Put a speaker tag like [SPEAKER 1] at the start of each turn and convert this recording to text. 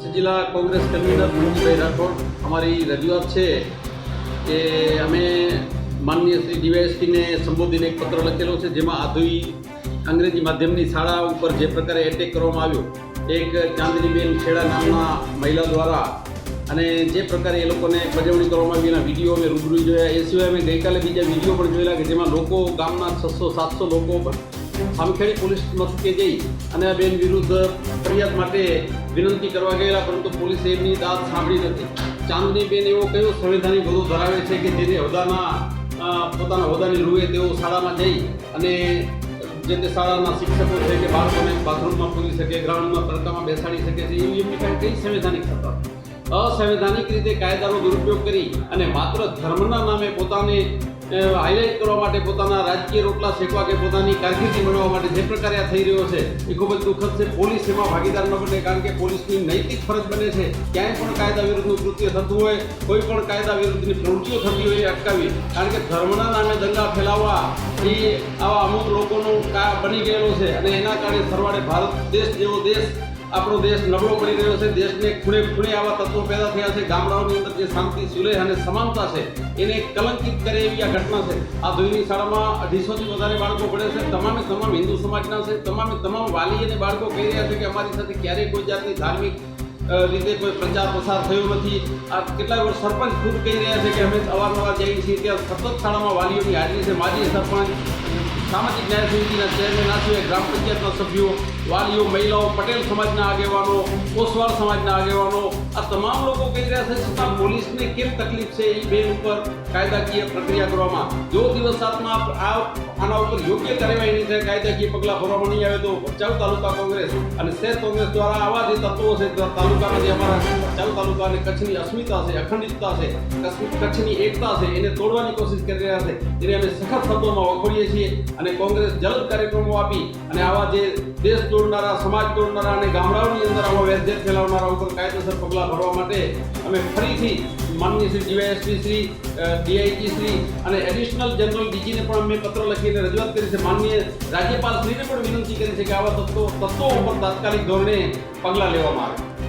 [SPEAKER 1] જિલ્લા કોંગ્રેસ કન્વીનર મનોજભાઈ રાઠોડ, અમારી રજૂઆત છે કે અમે માનનીય શ્રી ડીવાયએસપીને સંબોધીને એક પત્ર લખેલો છે જેમાં આધુઈ અંગ્રેજી માધ્યમની શાળા ઉપર જે પ્રકારે એટેક કરવામાં આવ્યો, એક ચાંદનીબેન ખેડા નામના મહિલા દ્વારા અને જે પ્રકારે એ લોકોને પજવણી કરવામાં આવી, એના વીડિયો અમે રૂબરૂ જોયા. એ સિવાય અમે ગઈકાલે બીજા વીડિયો પણ જોયેલા કે જેમાં લોકો ગામના છસો, સાતસો લોકો સામખેડી પોલીસ મથકે જઈ અને આ બેન વિરુદ્ધ ફરિયાદ માટે વિનંતી કરવા ગયેલા, પરંતુ પોલીસે એમની દાદ સાંભળી નથી. ચાંદનીબેન એવો કયો સંવિધાનિક હોદ્દો ધરાવે છે કે જેને હોદ્દામાં પોતાના હોદ્દાની રૂએ તેઓ શાળામાં જઈ અને જે તે શાળાના શિક્ષકો છે કે બાળકોને બાથરૂમમાં પૂરી શકે ગ્રાઉન્ડમાં તડકામાં બેસાડી શકે છે, એવી એમની કાંઈ કઈ સંવિધાનિક સત્તા અસંવિધાનિક રીતે કાયદાનો દુરુપયોગ કરી અને માત્ર ધર્મના નામે પોતાને હાઇલાઇટ કરવા માટે પોતાના રાજકીય રોટલા શેકવા કે પોતાની કારકિર્દી મેળવવા માટે જે પ્રકારે આ થઈ રહ્યો છે, એ ખૂબ જ દુઃખદ છે. પોલીસ એમાં ભાગીદાર ન બને કારણ કે પોલીસની નૈતિક ફરજ બને છે. ક્યાંય પણ કાયદા વિરુદ્ધનું કૃત્ય થતું હોય, કોઈ પણ કાયદા વિરુદ્ધની પ્રવૃત્તિઓ થતી હોય એ અટકાવી. કારણ કે ધર્મના નામે દંગા ફેલાવવા એ આવા અમુક લોકોનું બની ગયેલો છે અને એના કારણે સરવાળે ભારત દેશ જેવો દેશ આપણો દેશ નબળો પડી રહ્યો છે. દેશને ખૂણે ખૂણે આવા તત્વો પેદા થયા છે. ગામડાઓની અંદર જે શાંતિ, સુલેહ અને સમાનતા છે, એને કલંકિત કરે એવી આ ઘટના છે. આ ધોઈની શાળામાં અઢીસોથી વધારે બાળકો ભણે છે. તમામે તમામ હિન્દુ સમાજના છે. તમામે તમામ વાલી અને બાળકો કહી રહ્યા છે કે અમારી સાથે ક્યારેય કોઈ જાતની ધાર્મિક રીતે કોઈ પ્રચાર પ્રસાર થયો નથી. આ કેટલાય વર્ષ સરપંચ ખુદ કહી રહ્યા છે કે અમે અવારનવાર જઈએ છીએ. ત્યાં સતત શાળામાં વાલીઓની હાજરી છે. માજી સરપંચ સામાજિક ન્યાય સમિતિના ચેરમેન આ સિવાય ગ્રામ પંચાયતના સભ્યો, વાલીઓ, મહિલાઓ, પટેલ સમાજના આગેવાનો, ઓસવાળ સમાજના આગેવાનો, આ તમામ લોકો કહી રહ્યા છે છતાં પોલીસને કેમ તકલીફ છે એ બેન ઉપર કાયદાકીય પ્રક્રિયા કરવામાં. જો દિવસ સાતમાં આ આના ઉપર યોગ્ય કાર્યવાહી નહીં થાય, કાયદાકીય પગલાં ભરવામાં નહીં આવે તો ભચાઉ તાલુકા કોંગ્રેસ અને શહેર કોંગ્રેસ દ્વારા આવા જે તત્વો છે તાલુકાના જે અમારા ભચાઉ તાલુકા કચ્છની અસ્મિતા છે, અખંડિતતા છે, કચ્છની એકતા છે, એને તોડવાની કોશિશ કરી રહ્યા છે. એને અમે સખત શબ્દોમાં વખોડીએ છીએ. અને કોંગ્રેસ જલદ કાર્યક્રમો આપી અને આવા જે દેશ તોડનારા, સમાજ તોડનારા અને ગામડાઓની અંદર આવા વેરઝેર ફેલાવનારા ઉપર કાયદેસર પગલાં ભરવા માટે અમે ફરીથી માનનીય શ્રી ડીવાયએસપી શ્રી ડીઆઈજી શ્રી અને એડિશનલ જનરલ ડીજીને પણ અમે પત્ર લખીને રજૂઆત કરી છે. માનનીય રાજ્યપાલ શ્રીને પણ વિનંતી કરી છે કે આવા તત્વો તત્વો ઉપર તાત્કાલિક ધોરણે પગલાં લેવામાં આવે.